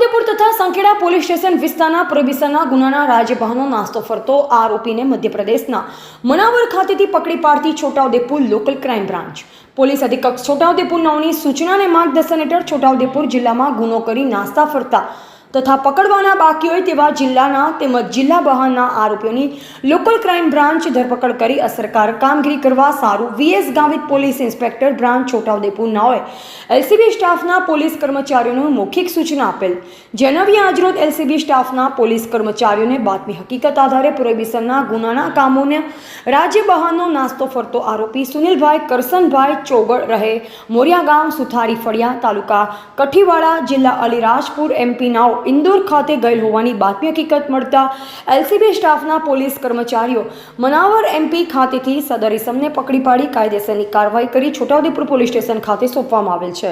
છોટાઉદેપુર તથા Sankheda police station વિસ્તારના પ્રોહિબિશનના ગુનાના રાજભાનો નાસ્તો ફરતો આરોપીને મધ્યપ્રદેશના મનાવર ખાતેથી પકડી પાડતી Chhotaudepur local crime branch. Police અધિક્ષક છોટાઉદેપુર નવની સૂચના અને માર્ગદર્શન હેઠળ છોટાઉદેપુર જિલ્લામાં ગુનો કરી નાસ્તા ફરતા તથા પકડવાના બાકી હોય તેવા જિલ્લાના તેમજ જિલ્લા બહારના આરોપીઓની લોકલ ક્રાઇમ બ્રાન્ચ ધરપકડ કરી અસરકારક કામગીરી કરવા સારું VS Gavit police inspector branch Chhotaudepur નાઓએ LCB સ્ટાફના પોલીસ કર્મચારીઓને મૌખિક સૂચના આપેલ જેનવી આજરોજ એલસીબી સ્ટાફના પોલીસ કર્મચારીઓને બાતમી હકીકત આધારે પ્રોહિબિશનના ગુનાના કામોને રાજ્ય બહારનો નાસ્તો ફરતો આરોપી સુનિલભાઈ કરસનભાઈ ચોગડ રહે, મોરિયા ગામ સુથારી ફળિયા તાલુકા કઠીવાડા જિલ્લા અલીરાજપુર એમપી નાઓ ઇન્દોર ખાતે ગયેલ હોવાની બાતમી હકીકત મળતા એલસીબી સ્ટાફના પોલીસ કર્મચારીઓ મનાવર એમપી ખાતેથી સદર ઇસમને પકડી પાડી કાયદેસરની કાર્યવાહી કરી છોટાઉદેપુર પોલીસ સ્ટેશન ખાતે સોંપવામાં આવેલ છે.